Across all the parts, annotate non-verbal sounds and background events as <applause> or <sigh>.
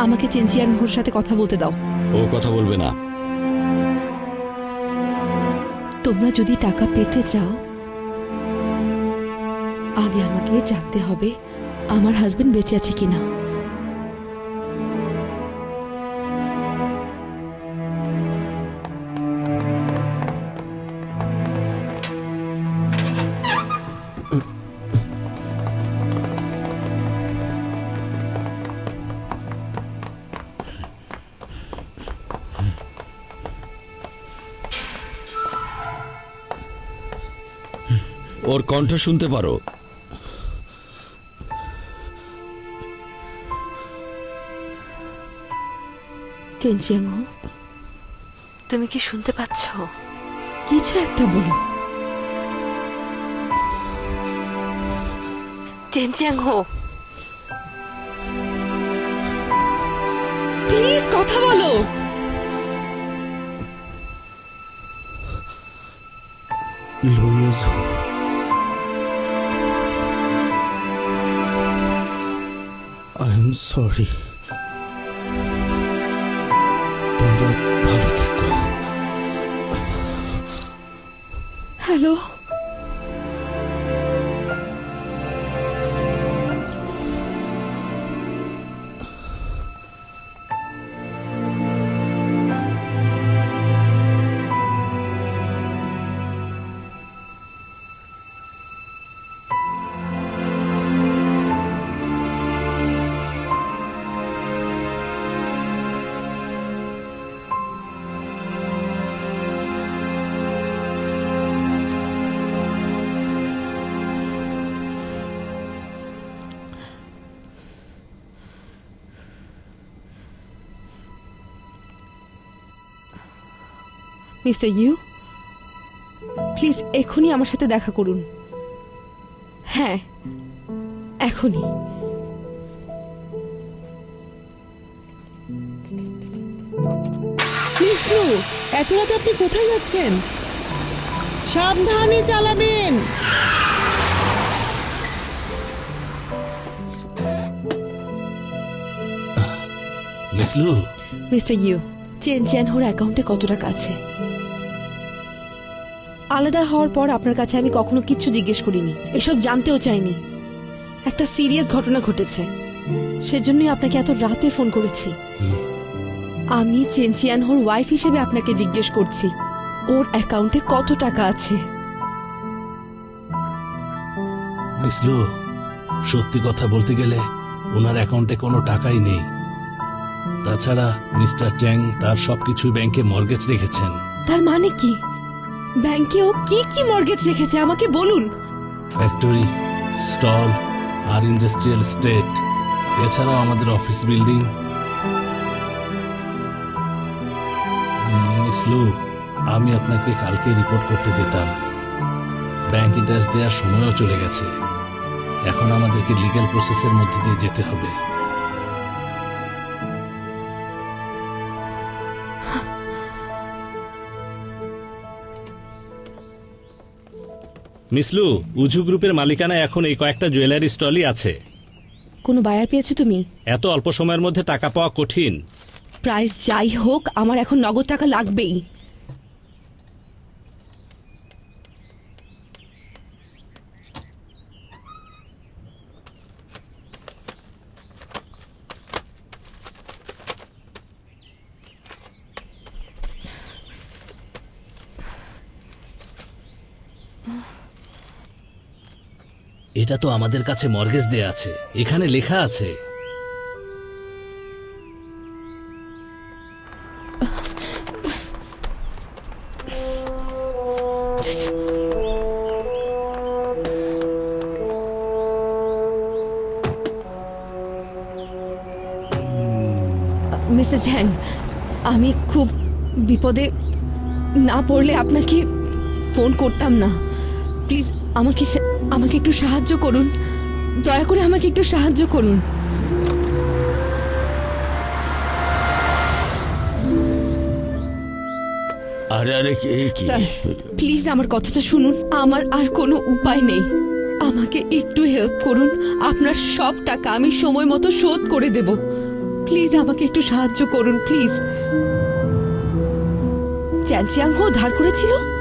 আমাকে চেঞ্চিয়াং হোর সাথে কথা বলতে দাও। ও কথা বলবে না। তোমরা যদি টাকা পেতে চাও আগে আমাকে জানতে হবে আমার হাজবেন্ড বেঁচে আছে কিনা। ওর কণ্ঠ শুনতে পারো। তুমি কি শুনতে পাচ্ছ? কিছু একটা বলো। প্লিজ কথা বলো। লুইস। সরি তোমরা মিস্টার ইউ? প্লিজ এখনই আমার সাথে দেখা করুন। হ্যাঁ এখনই। মিসলু এত রাতে আপনি কোথায় যাচ্ছেন? সাবধানে চালাবেন। মিসলু মিস্টার ইউ চেন চেন হোর অ্যাকাউন্টে কত টাকা আছে? আলাদা হওয়ার পর আপনার কাছে আমি কখনো কিচ্ছু জিজ্ঞেস করিনি। এসব জানতেও চাইনি। একটা সিরিয়াস ঘটনা ঘটেছে। সেজন্যই আপনাকে এত রাতে ফোন করেছি। আমি চেনচিয়ান হোর ওয়াইফ হিসেবে আপনাকে জিজ্ঞেস করছি। ওর অ্যাকাউন্টে কত টাকা আছে? মিসলু সত্যি কথা বলতে গেলে ওনার অ্যাকাউন্টে কোনো টাকাই নেই। তাছাড়া মিস্টার চ্যাং তার সবকিছু ব্যাংকে মর্গেজ রেখেছেন। তার মানে কি? ব্যাংকে ও কি কি মর্গেজ রেখেছে, আমাকে বলুন। ফ্যাক্টরি স্টল আর ইন্ডাস্ট্রিয়াল স্টেট এছাড়াও আমাদের অফিস বিল্ডিং আমি আপনাকে কালকে রিপোর্ট করতে যেতাম। ব্যাংক ইন্টারেস্ট দেওয়ার সময়ও চলে গেছে। এখন আমাদেরকে লিগ্যাল প্রসেসের মধ্যে দিয়ে যেতে হবে। মিসলু উজু গ্রুপের মালিকানা এখন এই কয়েকটা জুয়েলারি স্টলই আছে। কোনো বায়ার পেয়েছ তুমি? এত অল্প সময়ের মধ্যে টাকা পাওয়া কঠিন। প্রাইস যাই হোক আমার এখন নগদ টাকা লাগবেই। এটা তো আমাদের কাছে মর্গেজ দেয়া আছে। এখানে লেখা আছে। মিস্টার জ্যাং আমি খুব বিপদে না পড়লে আপনাকে ফোন করতাম না। প্লিজ আমাকে আমাকে একটু সাহায্য করুন। দয়া করে আমাকে একটু সাহায্য করুন। আরে আরে কে কি? স্যার প্লিজ আমার কথাটা শুনুন। আমার আর কোনো উপায় নেই। আমাকে একটু হেল্প করুন। আপনার সব টাকা আমি সময় মতো শোধ করে দেব। প্লিজ আমাকে একটু সাহায্য করুন প্লিজ। চ্যানচিয়াং হো ধার করেছিল?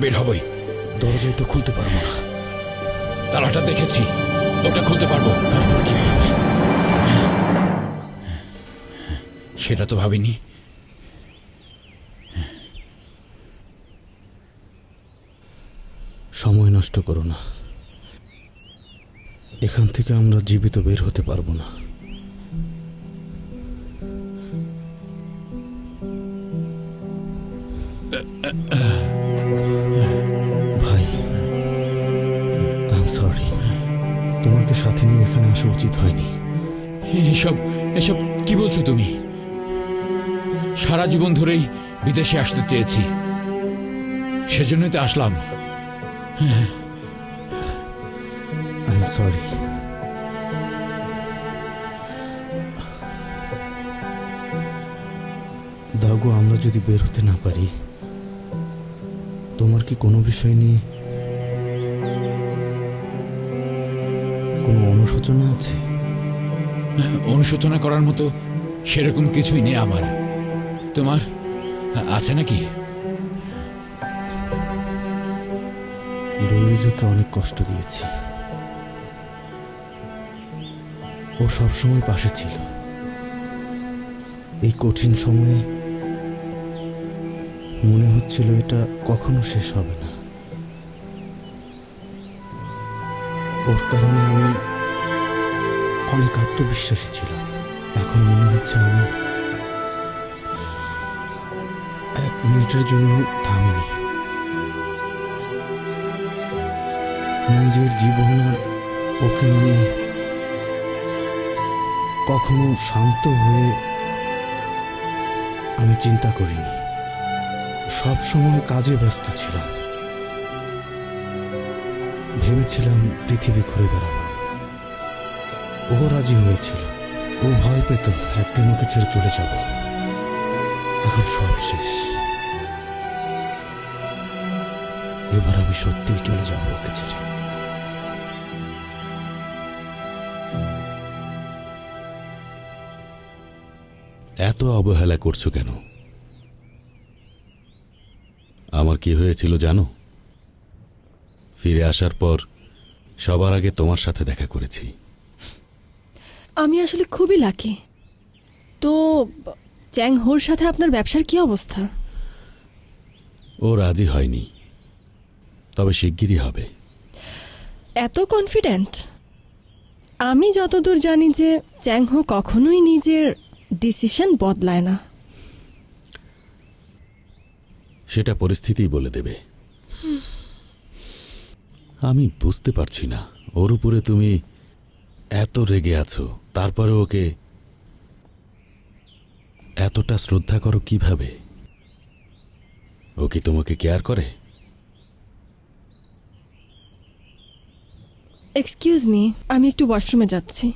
বের হবই। দরজায় তো খুলতে পারব না। তালাটা দেখেছি। ওটা খুলতে পারব। তারপর কি সেটা তো ভাবিনি। সময় নষ্ট করো না। এখান থেকে আমরা জীবিত বের হতে পারব না। তোমাকে সাথে নিয়ে এখানে আসা উচিত হয়নি। এসব এসব কি বলছো তুমি? সারা জীবন ধরেই বিদেশে আসতে চেয়েছি। সেজন্যই তো আসলাম। আই এম সরি দাগো আমরা যদি বের হতে না পারি তোমার কি কোনো বিষয় নিয়ে অনুশোচনা আছে। অনুশোচনা করার মতো সেরকম কিছুই নেই আমার। তোমার আছে নাকি? লুইজোকে অনেক কষ্ট দিয়েছি। ও সবসময় পাশে ছিল। এই কঠিন সময়ে মনে হচ্ছিল এটা কখনো শেষ হবে না। ওর কারণে আমি অনেক আত্মবিশ্বাসী ছিলাম এখন মনে হচ্ছে আমি এক মিনিটের জন্য থামিনি। নিজের জীবন আর ওকে নিয়ে কখনো শান্ত হয়ে আমি চিন্তা করিনি। সব সময় কাজে ব্যস্ত ছিলাম। ভেবেছিলাম পৃথিবী ঘুরে বেড়াবো। ও রাজি হয়েছিল। ও ভয় পেত একদিন ওকে ছেড়ে চলে যাব। এখন সব শেষ। এবার আমি সত্যিই চলে যাব ওকে ছেড়ে। এত অবহেলা করছ কেন? আমার কি হয়েছিল জানো? ফিরে আসার পর সবার আগে তোমার সাথে দেখা করেছি। আমি আসলে খুবই লাকি তো চ্যাং হোর সাথে আপনার ব্যবসার কি অবস্থা? ও রাজি হয়নি। তবে শিগগিরই হবে। এত কনফিডেন্ট আমি যতদূর জানি যে চ্যাং হো কখনোই নিজের ডিসিশন বদলায় না। সেটা পরিস্থিতিই বলে দেবে। আমি বুঝতে পারছি না। ওর উপরে তুমি এত রেগে আছো, তারপরে ওকে এতটা শ্রদ্ধা করো কীভাবে? ও কি তোমাকে কেয়ার করে? এক্সকিউজ মি আমি একটু ওয়াশরুমে যাচ্ছি।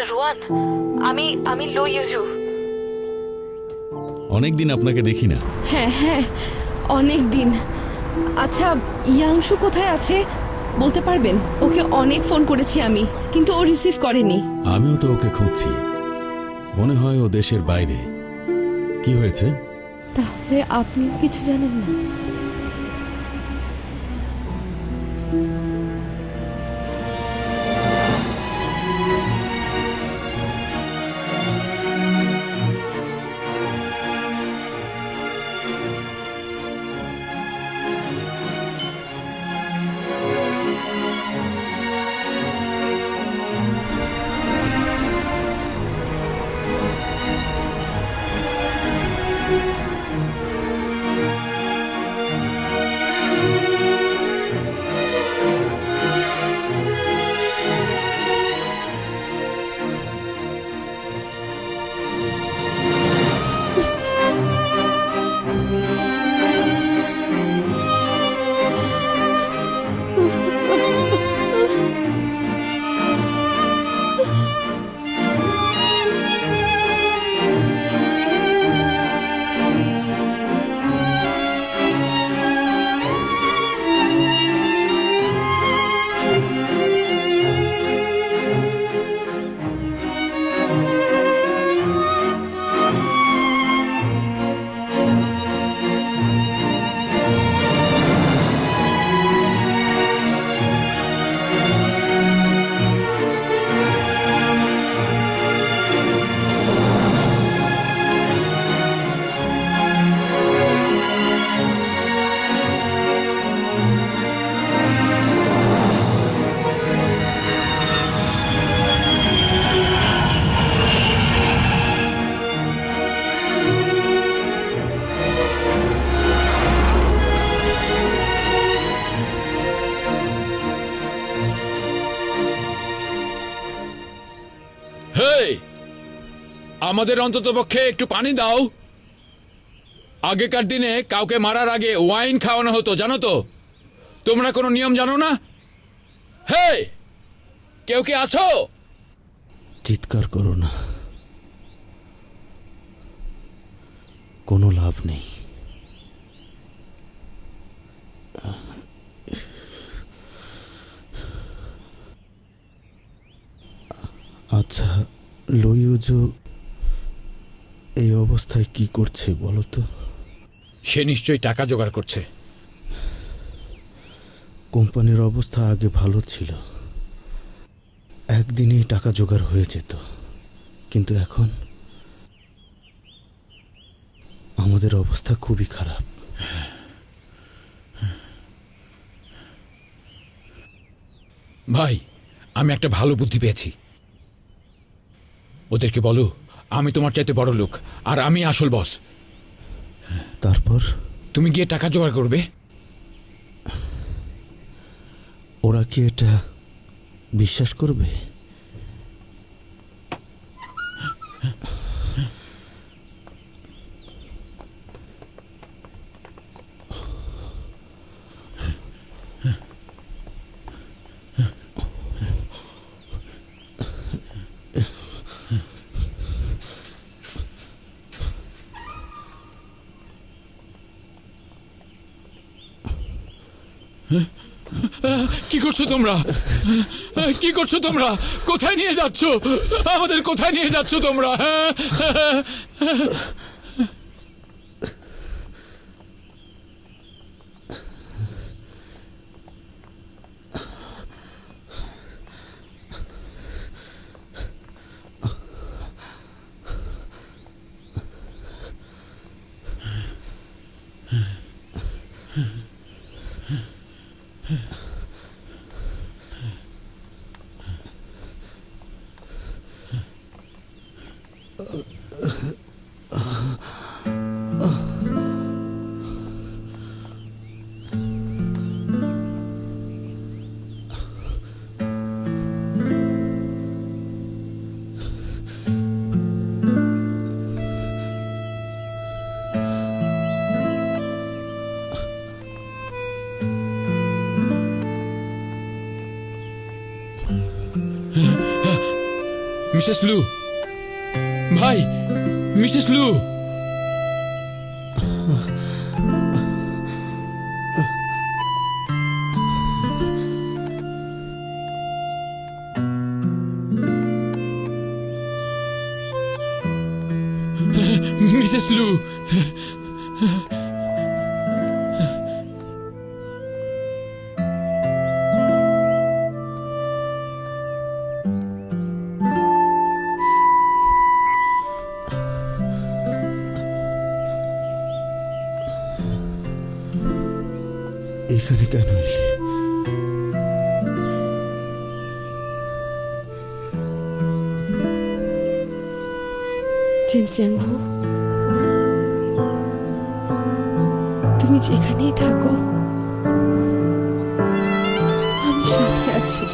মিস্টার রোয়ান আমি আমি লো ইউজু অনেকদিন আপনাকে দেখি না। হ্যাঁ হ্যাঁ অনেক দিন আচ্ছা ইয়াংশু কোথায় আছে? বলতে পারবেন ওকে অনেক ফোন করেছি আমি কিন্তু ও রিসিভ করেনি। আমিও তো ওকে খুঁজছি। মনে হয় ও দেশের বাইরে। কি হয়েছে? তাহলে আপনিও কিছু জানেন না। আমাদের অন্ততপক্ষে একটু পানি দাও। আগেকার দিনে কাউকে মারার আগে ওয়াইন খাওয়ানো হতো, জানো তো? তোমরা কোনো নিয়ম জানো না? হে কেউ কি আছো? চিৎকার করো না। কোনো লাভ নেই। আচ্ছা লইউজো এই অবস্থায় কি করছে বলো তো? সে নিশ্চয়ই টাকা জোগাড় করছে। কোম্পানির অবস্থা আগে ভালো ছিল। একদিনেই টাকা জোগাড় হয়ে যেত। কিন্তু এখন আমাদের অবস্থা খুবই খারাপ। ভাই আমি একটা ভালো বুদ্ধি পেয়েছি। ওদেরকে বলো আমি তোমার চাইতে বড় লোক আর আমি আসল বস। তারপর? তুমি গিয়ে টাকা জোগাড় করবে। ওরা কি এটা বিশ্বাস করবে? কি করছ তোমরা? কি করছ তোমরা? কোথায় নিয়ে যাচ্ছ? আমাদের কোথায় নিয়ে যাচ্ছ তোমরা? Mrs Lu. ভাই মিসেস লু। <laughs> মিসেস লু চেনচ্যাং তুমি যেখানেই থাকো আমি সাথে আছি।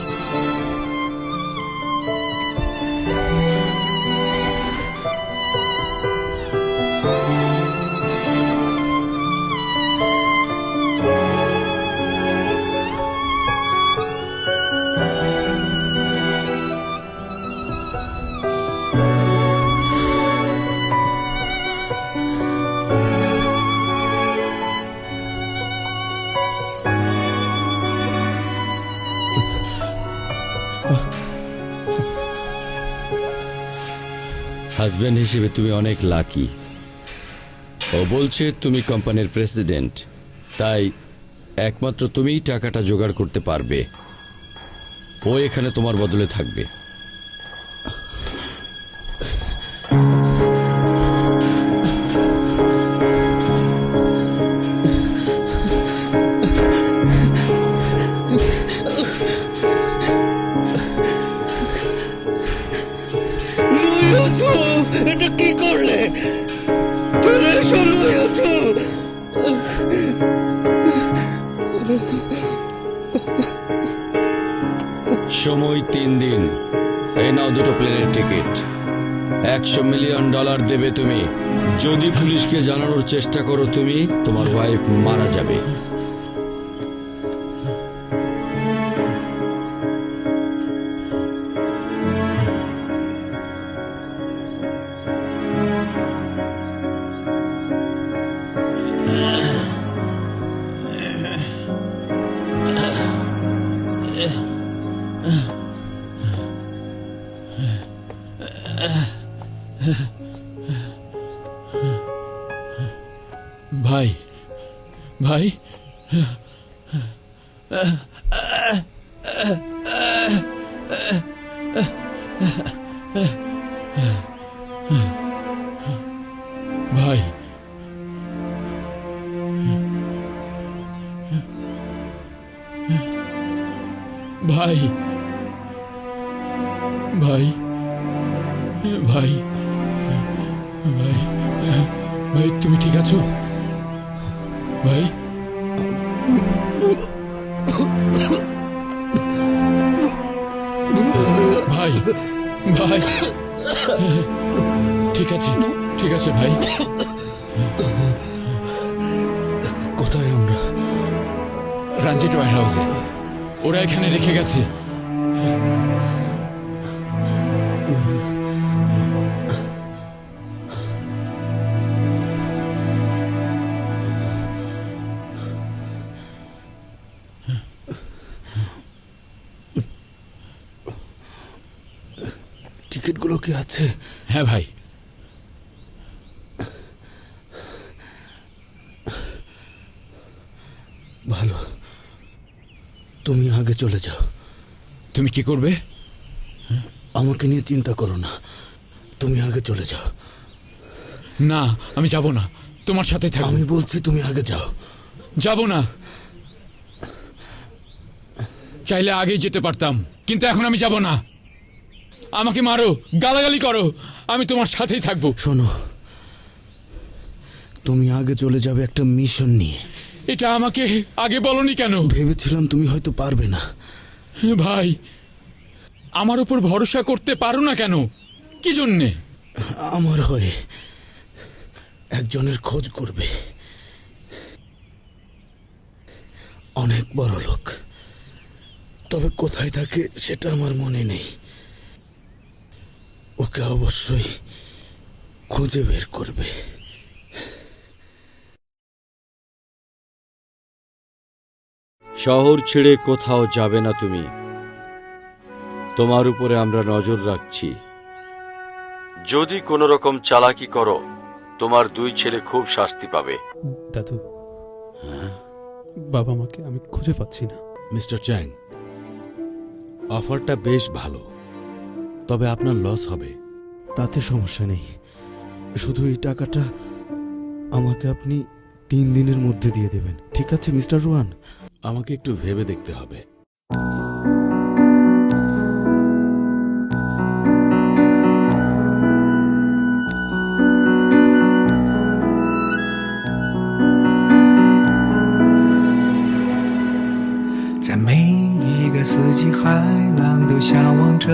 হাজব্যান্ড হিসেবে তুমি অনেক লাকি। ও বলছে, তুমি কোম্পানির প্রেসিডেন্ট। তাই একমাত্র তুমিই টাকাটা জোগাড় করতে পারবে। ও এখানে তোমার বদলে থাকবে। সময় তিন দিন। এই নাও দুটো প্লেনের টিকিট একশো মিলিয়ন ডলার দেবে তুমি। যদি পুলিশকে জানানোর চেষ্টা করো তুমি, তোমার ওয়াইফ মারা যাবে। भाई। ভাই। ঠিক আছে ঠিক আছে ভাই। কোথায় আমরা? ট্রানজিট ওয়ার হাউসে। ওরা এখানে রেখে গেছে। আছে হ্যাঁ ভাই। ভালো। তুমি আগে চলে যাও। তুমি কি করবে? আমাকে নিয়ে চিন্তা করো না। তুমি আগে চলে যাও। না আমি যাব না। তোমার সাথে থাকব। আমি বলছি তুমি আগে যাও। যাব না। চাইলে আগেই যেতে পারতাম কিন্তু এখন আমি যাব না। আমাকে মারো গালাগালি করো। আমি তোমার সাথেই থাকব। শোনো তুমি আগে চলে যাবে একটা মিশন নিয়ে। এটা আমাকে আগে বলনি কেন? ভেবেছিলাম তুমি হয়তো পারবে না। ভাই আমার উপর ভরসা করতে পারো না কেন? কি জন্যে? আমার হয়ে একজনের খোঁজ করবে। অনেক বড় লোক তবে কোথায় থাকে সেটা আমার মনে নেই। ওকে অবশ্যই খুঁজে বের করবে। শহর ছেড়ে কোথাও যাবে না তুমি। তোমার উপরে আমরা নজর রাখছি। যদি কোনো রকম চালাকি করো তোমার দুই ছেলে খুব শাস্তি পাবে। দাদু বাবা মাকে আমি খুঁজে পাচ্ছি না। মিস্টার চ্যাং অফারটা বেশ ভালো। তবে আপনার লস হবে তাতে সমস্যা নেই শুধু এই টাকাটা আমাকে আপনি তিন দিনের মধ্যে দিয়ে দেবেন ঠিক আছে মিস্টার রোহান আমাকে একটু ভেবে দেখতে হবে 在每一个四季，海浪都向往着